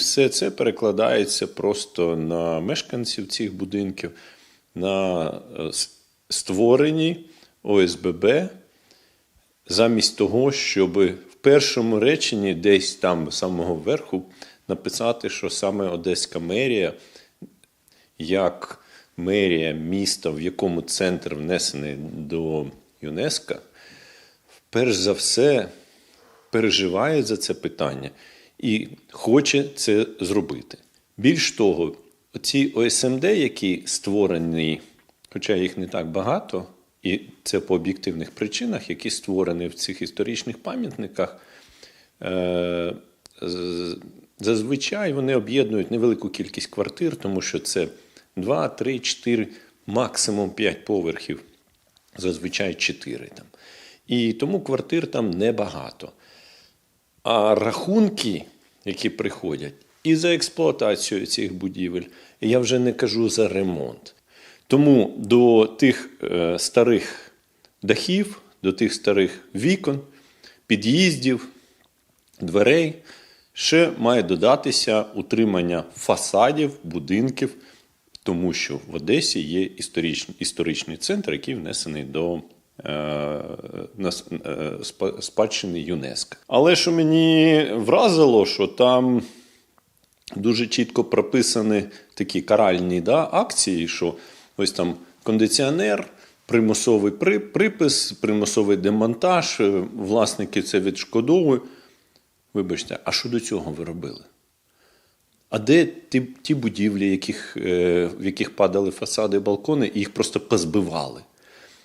Все це перекладається просто на мешканців цих будинків, на е, с- створені ОСББ, замість того, щоб в першому реченні, десь там самого верху, написати, що саме Одеська мерія, як мерія міста, в якому центр внесений до ЮНЕСКО, перш за все переживає за це питання і хоче це зробити. Більш того, ці ОСМД, які створені, хоча їх не так багато, і це по об'єктивних причинах, які створені в цих історичних пам'ятниках, е, зазвичай вони об'єднують невелику кількість квартир, тому що це 2, 3, 4, максимум 5 поверхів, зазвичай 4 там. І тому квартир там небагато. А рахунки, які приходять, і за експлуатацію цих будівель, я вже не кажу за ремонт. Тому до тих е, старих дахів, до тих старих вікон, під'їздів, дверей ще має додатися утримання фасадів, будинків, тому що в Одесі є історичний, історичний центр, який внесений до спадщини ЮНЕСКО. Але що мені вразило, що там дуже чітко прописані такі каральні да, акції, що ось там кондиціонер, примусовий при, припис, примусовий демонтаж, е, власники це відшкодовують. Вибачте, а що до цього ви робили? А де ті, ті будівлі, яких, е, в яких падали фасади балкони, і їх просто позбивали?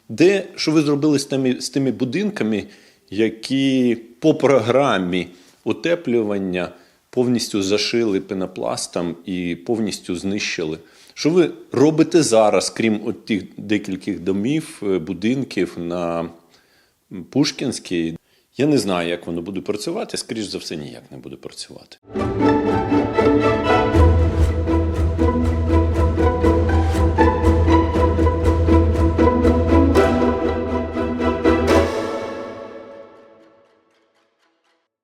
Де, що ви зробили з тими, з тими будинками, які по програмі утеплювання повністю зашили пенопластом і повністю знищили? Що ви робите зараз, крім от тих декількох домів, е, будинків на Пушкінській? Я не знаю, як воно буде працювати, скоріш за все, ніяк не буде працювати.